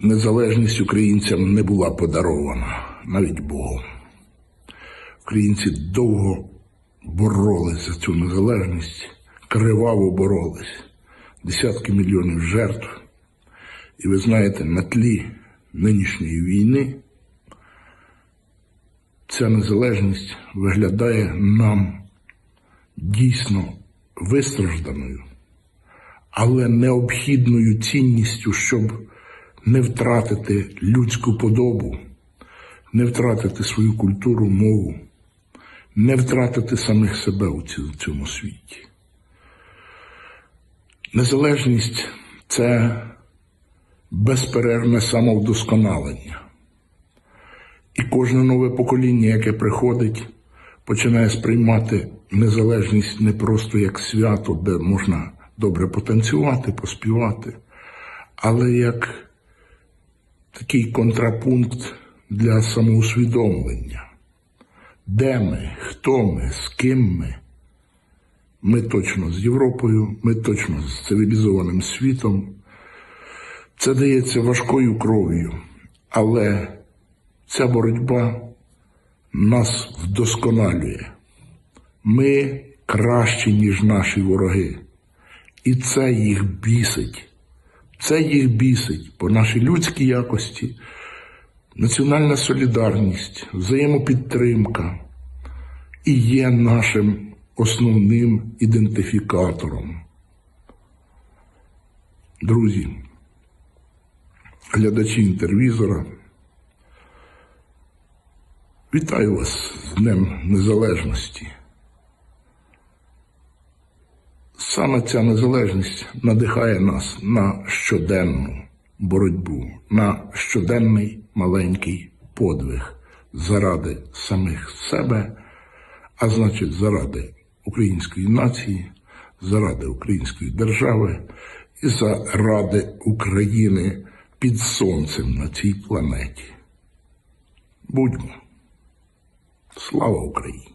Незалежність українцям не була подарована навіть Богом. Українці довго боролись за цю незалежність, криваво боролись, десятки мільйонів жертв. І ви знаєте, на тлі нинішньої війни ця незалежність виглядає нам дійсно вистражданою, але необхідною цінністю, щоб не втратити людську подобу, не втратити свою культуру, мову, не втратити самих себе у цьому світі. Незалежність це безперервне самовдосконалення. І кожне нове покоління, яке приходить, починає сприймати незалежність не просто як свято, де можна добре потанцювати, поспівати, але як такий контрапункт для самоусвідомлення. Де ми, хто ми, з ким ми? Ми точно з Європою, ми точно з цивілізованим світом. Це дається важкою кров'ю, але ця боротьба нас вдосконалює. Ми кращі, ніж наші вороги. І це їх бісить. Це їх бісить по нашій людській якості, національна солідарність, взаємопідтримка і є нашим основним ідентифікатором. Друзі, глядачі інтервізора, вітаю вас з Днем Незалежності. Саме ця незалежність надихає нас на щоденну боротьбу, на щоденний маленький подвиг заради самих себе, а значить, заради української нації, заради української держави і заради України під сонцем на цій планеті. Будьмо. Слава Україні!